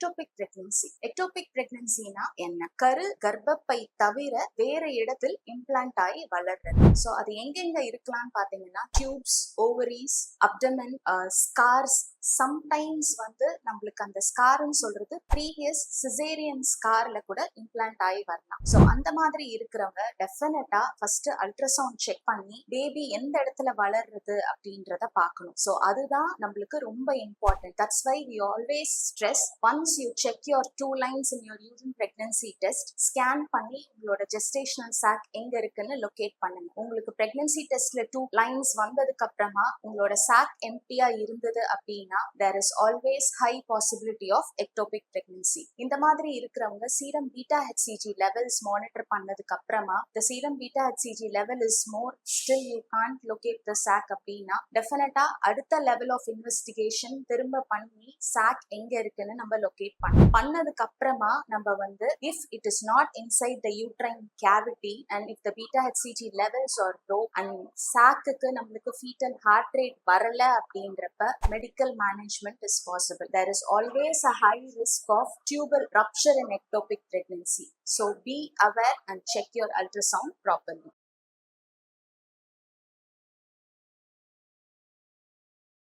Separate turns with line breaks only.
Ectopic pregnancy ectopic பிரெக்னன்சினா என்ன? கரு கர்ப்பப்பை தவிர வேற இடத்தில் இம்ப்ளான்ட் ஆகி வளர்றது. ஸோ அது எங்கெங்க இருக்கலாம்னு பாத்தீங்கன்னா tubes ovaries abdomen scars sometimes வந்து நம்மளுக்கு அந்த ஸ்கார்னு சொல்றது ப்ரீவியஸ் சிசேரியன் ஸ்கார்ல கூட இம்ப்ளான்ட் ஆகி வரலாம். ஸோ அந்த மாதிரி இருக்கிறவங்க டெஃபினட்டா ஃபர்ஸ்ட் அல்ட்ராசவுண்ட் செக் பண்ணி பேபி எந்த இடத்துல வளர்றது அப்படின்றத பார்க்கணும். ஸோ அதுதான் நம்மளுக்கு ரொம்ப important that's why we always stress on once you check your two lines in your urine pregnancy test scan பண்ணி உங்களோட ஜெஸ்டேஷனல் சாக் எங்க இருக்குன்னு லொகேட் பண்ணுங்க. உங்களுக்கு பிரெக்னன்சி டெஸ்ட்ல டூ லைன்ஸ் வந்ததுக்கு அப்புறமா உங்களோட சாக் எம்டியா இருந்தது அப்படின்னா there is always high possibility of ectopic pregnancy இந்த மாதிரி இருக்கிறவங்க serum beta hCG levels monitor பண்ணதுக்கு அப்புறமா the serum beta hCG level is more still you can't locate the sac அப்படின்னா டெஃபினட்டா அடுத்த லெவல் ஆஃப் இன்வெஸ்டிகேஷன் திரும்ப பண்ணி சாக் எங்க இருக்குன்னு நம்ம ட்ரீட் பண்ணணும் பண்ணதுக்கு அப்புறமா நம்ம வந்து if it is not inside the uterine cavity and if the beta hCG levels are low and சாக்குக்கு நம்மளுக்கு ஃபீட்டல் ஹார்ட் ரேட் வரல அப்படின்றப்ப medical management is possible there is always a high risk of tubal rupture in ectopic pregnancy so be aware and check your ultrasound properly